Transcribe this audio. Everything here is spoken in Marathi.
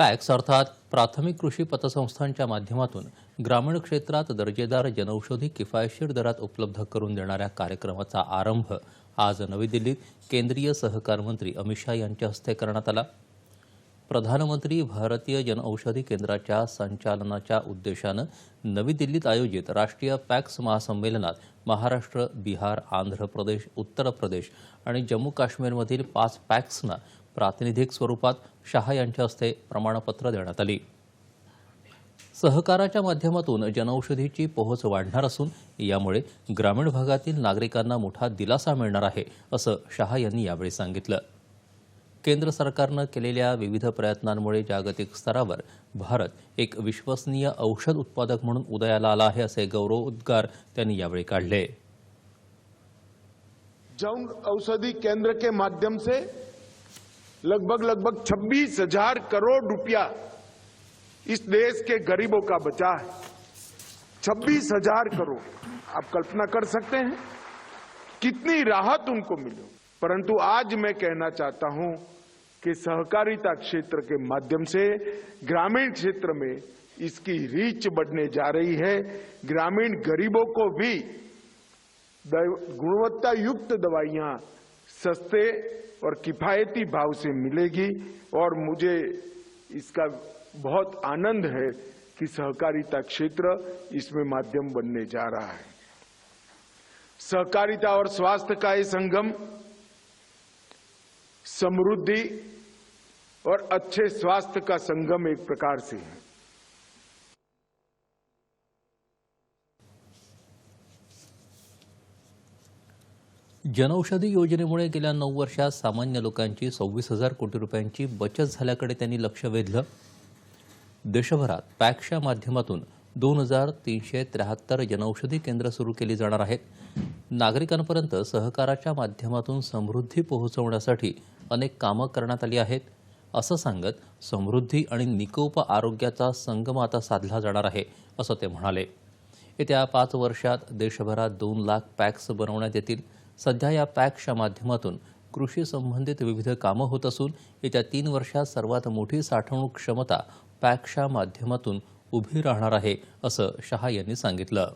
पॅक्स अर्थात प्राथमिक कृषी पतसंस्थांच्या माध्यमातून ग्रामीण क्षेत्रात दर्जेदार जनौषधी किफायतशीर दरात उपलब्ध करून देणाऱ्या कार्यक्रमाचा आरंभ आज नवी दिल्लीत केंद्रीय सहकार मंत्री अमित शाह यांच्या हस्ते करण्यात आला. प्रधानमंत्री भारतीय जनऔषधी केंद्राच्या संचालनाच्या उद्देशानं नवी दिल्लीत आयोजित राष्ट्रीय पॅक्स महासंमेलनात महाराष्ट्र बिहार आंध्र प्रदेश उत्तर प्रदेश आणि जम्मू काश्मीरमधील पाच पॅक्सना प्रातिनिधिक स्वरूपात शहा यांच्या हस्ते प्रमाणपत्र देण्यात आली. सहकाराच्या माध्यमातून जनौषधीची पोहोच वाढणार असून यामुळे ग्रामीण भागातील नागरिकांना मोठा दिलासा मिळणार आहे असं शहा यांनी यावेळी सांगितलं. केंद्र सरकारनं केलेल्या विविध प्रयत्नांमुळे जागतिक स्तरावर भारत एक विश्वसनीय औषध उत्पादक म्हणून उदयाला आला आहे असे गौरवोद्गार त्यांनी यावेळी काढले. जन औषधी केंद्र के माध्यम से लगभग लगभग छब्बीस हज़ार करोड़ रुपया इस देश के गरीबों का बचा है। छब्बीस हज़ार करोड़। आप कल्पना कर सकते हैं कितनी राहत उनको मिली। परंतु आज मैं कहना चाहता हूँ कि सहकारिता क्षेत्र के माध्यम से, ग्रामीण क्षेत्र में इसकी रीच बढ़ने जा रही है। ग्रामीण गरीबों को भी गुणवत्ता युक्त दवाइयाँ सस्ते और किफायती भाव से मिलेगी और मुझे इसका बहुत आनंद है कि सहकारिता क्षेत्र इसमें माध्यम बनने जा रहा है। सहकारिता और स्वास्थ्य का ये संगम समृद्धि और अच्छे स्वास्थ्य का संगम एक प्रकार से है। जनौषधी योजनेमुळे गेल्या नऊ वर्षात सामान्य लोकांची सव्वीस हजार कोटी रुपयांची बचत झाल्याकडे त्यांनी लक्ष वेधलं. देशभरात पॅक्सच्या माध्यमातून दोन हजार तीनशे त्र्याहत्तर जनौषधी केंद्र सुरू केली जाणार आहेत. नागरिकांपर्यंत सहकाराच्या माध्यमातून समृद्धी पोहोचवण्यासाठी अनेक कामं करण्यात आली आहेत. असं सांगत समृद्धी आणि निकोप आरोग्याचा संगम आता साधला जाणार आहे असं ते म्हणाले. येत्या पाच वर्षात देशभरात दोन लाख पॅक्स बनवण्यात येतील. सध्या या पॅक्सच्या माध्यमातून कृषी संबंधित विविध कामं होत असून येत्या तीन वर्षात सर्वात मोठी साठवणूक क्षमता पॅक्सच्या माध्यमातून उभी राहणार आहे असं शहा यांनी सांगितलं.